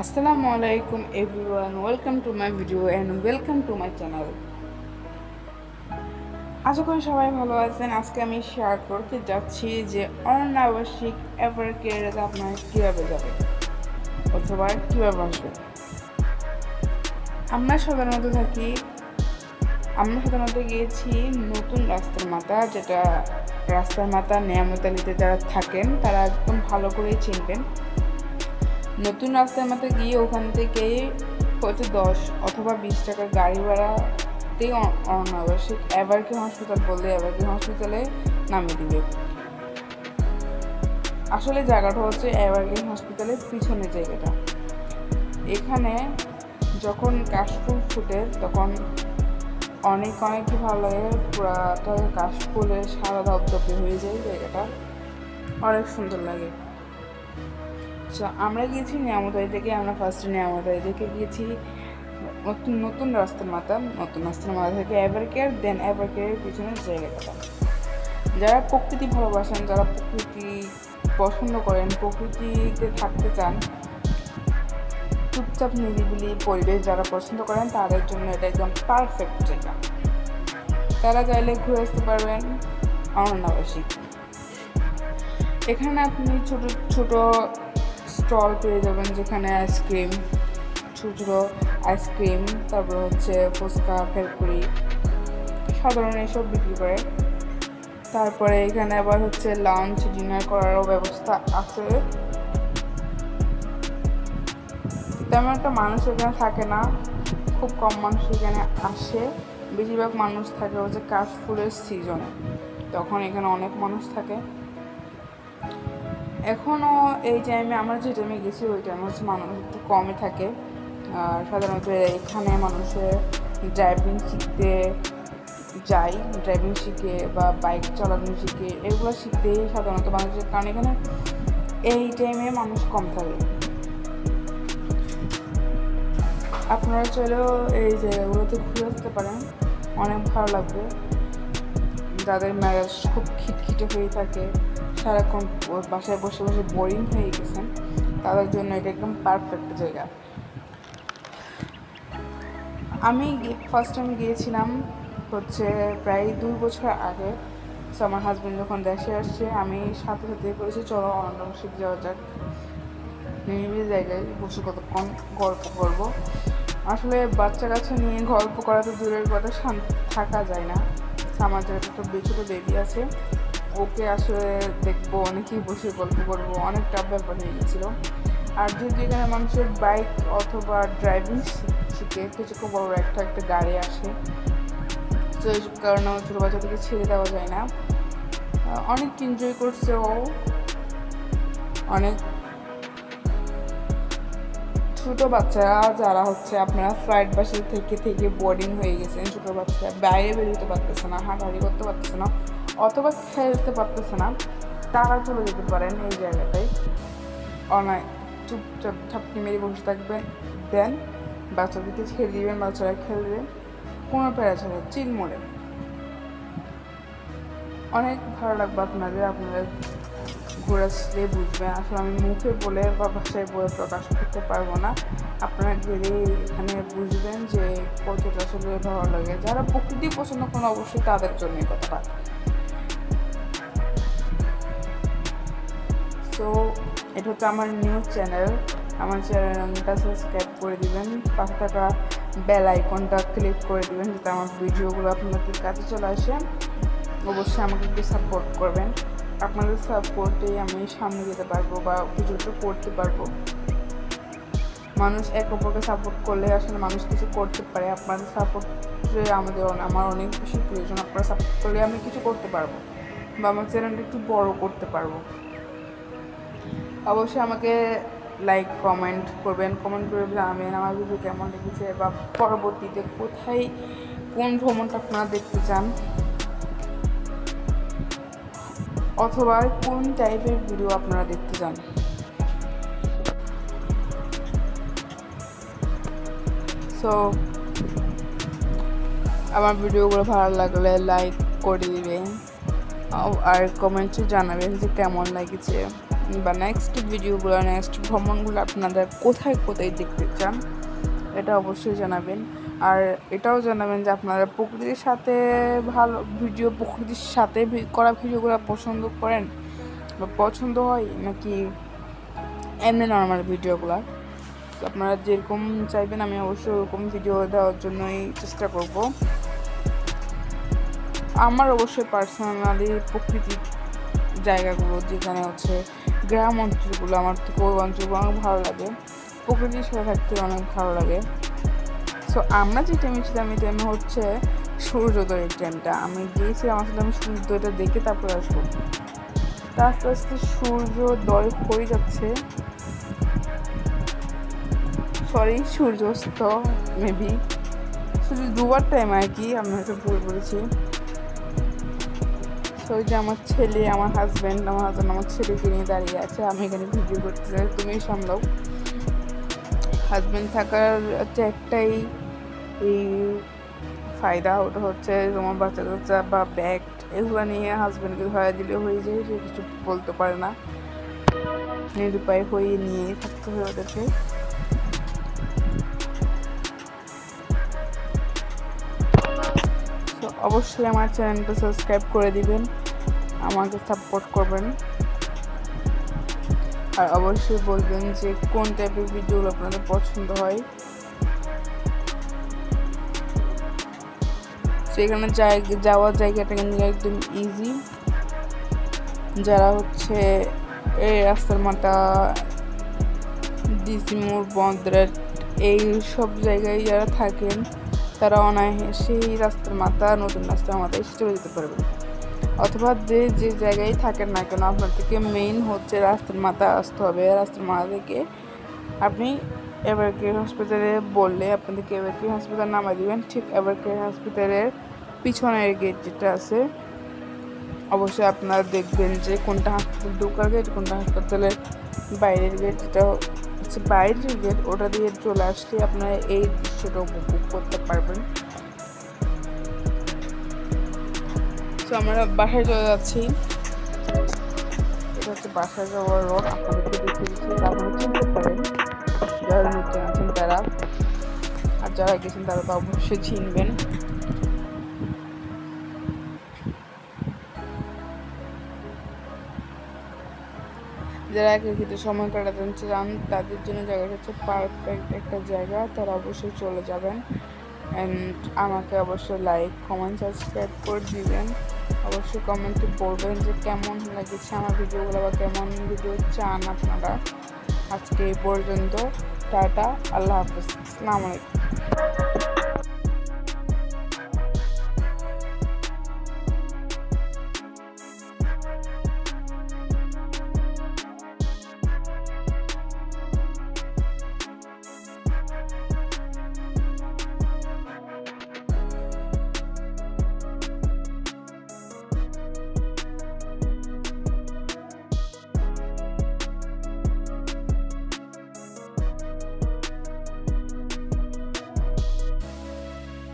আসসালামু আলাইকুম everyone, welcome to my video and welcome to my channel. আশা করি সবাই ভালো আছেন। আজকে আমি শেয়ার করতে যাচ্ছি যে অনাবশ্যিক এভার কেয়ারে আপনার কীভাবে যাবে অথবা কীভাবে আসবে। আমরা সাধারণত থাকি, আমরা সাধারণত গিয়েছি নতুন রাস্তার মাথা, যেটা রাস্তার মাথা নিয়ামতালিতে যারা থাকেন, তারা একদম ভালো করেই চিনবেন। নতুন রাস্তার মতো গিয়ে ওখান থেকে হয়তো দশ অথবা বিশ টাকার গাড়ি ভাড়াতেই অনাবশ্যিক এভারকে হসপিটাল বললে এভারকে হসপিটালে নামিয়ে দিবে। আসলে জায়গাটা হচ্ছে এভারকে হসপিটালের পিছনের জায়গাটা। এখানে যখন কাশফুল ফুটে, তখন অনেক অনেকই ভালো লাগে। পুরাটা কাশফুলে সারা ধপধপে হয়ে যায় জায়গাটা। অনেক সুন্দর লাগে। আচ্ছা আমরা গিয়েছি নিয়ামতাই থেকে, আমরা ফার্স্টে নিয়ামতাই থেকে গিয়েছি। নতুন নতুন রাস্তার মাথা, নতুন রাস্তার মাথা থেকে এভার কেয়ার দেন এভার কেয়ারের পিছনের জায়গাটা। যারা প্রকৃতি ভালোবাসেন, যারা প্রকৃতি পছন্দ করেন, প্রকৃতিতে থাকতে চান, চুপচাপ নিরিবিলি পরিবেশ যারা পছন্দ করেন, তাদের জন্য এটা একদম পারফেক্ট জায়গা। তারা চাইলে ঘুরে আসতে পারবেন অরণ্যাবাসী এখানে আপনি ছোট ছোট স্টল পেয়ে যাবেন যেখানে আইসক্রিম ছোটো ছোটো আইসক্রিম তারপর হচ্ছে ফুচকা ফেলপুরি সাধারণ এসব বিক্রি করে। তারপরে এখানে আবার হচ্ছে লাঞ্চ ডিনার করারও ব্যবস্থা আছে। তেমন একটা মানুষ এখানে থাকে না, খুব কম মানুষ এখানে আসে। বেশিরভাগ মানুষ থাকে হচ্ছে কাশফুলের সিজনে তখন এখানে অনেক মানুষ থাকে। এখনও এই টাইমে আমরা যে টাইমে গেছি, ওই টাইমে হচ্ছে মানুষ একটু কমই থাকে। আর সাধারণত এখানে মানুষের ড্রাইভিং শিখতে যায়। ড্রাইভিং শিখে বা বাইক চালানো শিখে, এগুলো শিখতেই সাধারণত মানুষের কারণ এখানে এই টাইমে মানুষ কম থাকে। আপনারা চলেও এই জায়গাগুলোতে ঘুরে আসতে পারেন। অনেক ভালো লাগবে। যাদের ম্যারেজ খুব খিটখিটে হয়ে থাকে, সারাক্ষণ বাসায় বসে বসে বোরিং হয়ে গেছেন, তাদের জন্য এটা একদম পারফেক্ট জায়গা। আমি ফার্স্ট টাইম গিয়েছিলাম হচ্ছে প্রায় দুই বছর আগে। তো আমার হাজব্যান্ড যখন দেশে আসছে, আমি সাথে সাথে করেছি চলো অনাবশ্যিক যাওয়া যাক। নিরিবিলি জায়গায় বসে কতক্ষণ গল্প করব? আসলে বাচ্চা কাচ্চা নিয়ে গল্প করা তো দূরের কথা, শান্ত থাকা যায় না। আমার যেহেতু একটা ছোটো বেবি আছে। ওকে আসলে দেখব, অনেকেই বসে গল্প করব, অনেক টাফ ব্যাপার হয়ে গেছিল। আর যদি এখানে মানুষের বাইক অথবা ড্রাইভিং শিখে কিছু খুব বড় একটা একটা গাড়ি আসে। তো এই কারণে ছোটো বাচ্চাদেরকে ছেড়ে দেওয়া যায় না। অনেক এনজয় করছে ও। অনেক ছোটো বাচ্চারা যারা হচ্ছে, আপনারা ফ্লাইট বাসে থেকে থেকে বোর্ডিং হয়ে গেছেন। ছোটো বাচ্চারা বাইরে বেরোতে পারতেছে না, হাঁটাহাঁটি করতে পারতেছে না। অথবা খেলতে পারতেছে না, তারা চলে যেতে পারেন এই জায়গাটায়। অনায় চুপচাপ ঠাপটি মেরে বসে থাকবেন দেন বাচ্চাদেরকে ছেড়ে দিবেন, বাচ্চারা খেলবে, কোনো প্যারা ছাড়া চিল মোড়ে। অনেক ভালো লাগবে আপনাদের, আপনারা ঘুরে আসলে বুঝবেন। আসলে আমি মুখে বলে বা ভাষায় বলে প্রকাশ করতে পারব না। আপনারা গেলে এখানে বুঝবেন যে কতটা আসলে ভালো লাগে। যারা প্রকৃতি পছন্দ করেন, অবশ্যই তাদের জন্য কথাটা। তো এটা হচ্ছে আমার নিউজ চ্যানেল আমার চ্যানেলটা সাবস্ক্রাইব করে দিবেন। পাশে থাকা বেল আইকনটা ক্লিক করে দিবেন, যাতে আমার ভিডিওগুলো আপনাদের কাছে চলে আসে। অবশ্যই আমাকে একটু সাপোর্ট করবেন। আপনাদের সাপোর্টে আমি সামনে যেতে পারব বা ভিডিওটা করতে পারব। মানুষ এক অপরকে সাপোর্ট করলে আসলে মানুষ কিছু করতে পারে। আপনাদের সাপোর্টে আমাদের আমার অনেক বেশি প্রয়োজন। আপনারা সাপোর্ট করলে আমি কিছু করতে পারব। বা আমার চ্যানেলটা একটু বড় করতে পারব। অবশ্যই আমাকে লাইক কমেন্ট করবেন। কমেন্ট করে জানাবেন আমার ভিডিও কেমন লেগেছে? বা পরবর্তীতে কোথায় কোন ভ্রমণটা আপনারা দেখতে চান? অথবা কোন টাইপের ভিডিও আপনারা দেখতে চান? সো আমার ভিডিওগুলো ভালো লাগলে লাইক করে দিবেন। আর কমেন্টে জানাবেন যে কেমন লাগছে। বা নেক্সট ভিডিওগুলো নেক্সট ভ্রমণগুলো আপনারা কোথায় কোথায় দেখতে চান, এটা অবশ্যই জানাবেন। আর এটাও জানাবেন যে আপনারা প্রকৃতির সাথে ভালো ভিডিও প্রকৃতির সাথে করা ভিডিওগুলো পছন্দ করেন বা পছন্দ হয়, নাকি এমনি নর্মাল ভিডিওগুলো আপনারা যেরকম চাইবেন, আমি অবশ্যই ওরকম ভিডিও দেওয়ার জন্যই চেষ্টা করব। আমার অবশ্যই পার্সোনালি প্রকৃতির জায়গাগুলো যেখানে হচ্ছে গ্রাম অঞ্চলগুলো আমার থেকে ওই অঞ্চলগুলো অনেক ভালো লাগে। প্রকৃতির সাথে থাকতে অনেক ভালো লাগে। সো আমরা যে টাইমে ছিলাম, এই টাইমে হচ্ছে সূর্যোদয়ের টাইমটা আমি গিয়েছিলাম, আসলে আমি সূর্যোদয়টা দেখে তারপরে আসব। তা আস্তে আস্তে সূর্যোদয় হয়ে যাচ্ছে। সরি সূর্যাস্ত মেবি শুধু দুবার টাইম আর কি, আমি হয়তো ভুল বলেছি। তো ওই যে আমার ছেলে, আমার হাজব্যান্ড আমার হাজব্যান্ড আমার ছেলেকে নিয়ে দাঁড়িয়ে আছে। আমি এখানে ভিডিও করতে চাই তুমি সামলাও। হাজব্যান্ড থাকার হচ্ছে একটাই এই ফায়দা, ওটা হচ্ছে তোমার বাচ্চা কাচ্চা বা ব্যাগ এগুলো নিয়ে হাজব্যান্ডকে ধরা দিলে হয়ে যায়, সে কিছু বলতে পারে না। নিরুপায় হয়ে নিয়ে থাকতে হয় ওদেরকে। অবশ্যই আমার চ্যানেলটা সাবস্ক্রাইব করে দিবেন, আমাকে সাপোর্ট করবেন। আর অবশ্যই বলবেন যে কোন টাইপের ভিডিওগুলো আপনাদের পছন্দ হয়। সেখানে যাওয়ার জায়গাটা কিন্তু একদম ইজি যারা হচ্ছে এই রাস্তার মাথা, ডিসি মোড় বন্দরের এই সব জায়গায় যারা থাকেন তারা অনায়াসে এই রাস্তার মাথা, নতুন রাস্তার মাথায় এসে চলে যেতে পারবে। অথবা যে যে জায়গায় থাকেন না কেন, আপনার থেকে মেইন হচ্ছে রাস্তার মাথা আসতে হবে। রাস্তার মাথা থেকে আপনি এভারকেয়ার হসপিটালে বললে আপনাদেরকে এভারকেয়ার হসপিটাল নামা দিবেন। ঠিক এভারকেয়ার হসপিটালের পিছনের গেট যেটা আছে, অবশ্যই আপনারা দেখবেন যে কোনটা হাসপাতাল ঢোকার গেট কোনটা হাসপাতালের বাইরের গেট যেটা হচ্ছে বাইরের গেট ওটা দিয়ে চলে আসলে আপনারা এই দৃশ্যটা উপভোগ করতে পারবেন। তো আমরা বাসায় চলে যাচ্ছি। এটা হচ্ছে বাসায় যাওয়ার রোড আপনাদেরকে দেখিয়ে দিচ্ছি আপনারা চিনতে পারেন, যারা নতুন আছেন তারা। আর যারা গেছেন তারা তো অবশ্যই চিনবেন। যারা একাকিতে সময় কাটাতে চান তাদের জন্য জায়গাটা হচ্ছে পারফেক্ট একটা জায়গা, তারা অবশ্যই চলে যাবেন। অ্যান্ড আমাকে অবশ্যই লাইক কমেন্ট সাবস্ক্রাইব করে দিবেন। অবশ্যই কমেন্টে বলবেন যে কেমন লেগেছে আমার ভিডিওগুলো বা কেমন ভিডিও চান আপনারা। আজকে এই পর্যন্ত, টাটা, আল্লাহ হাফিজ। আসসালামু আলাইকুম।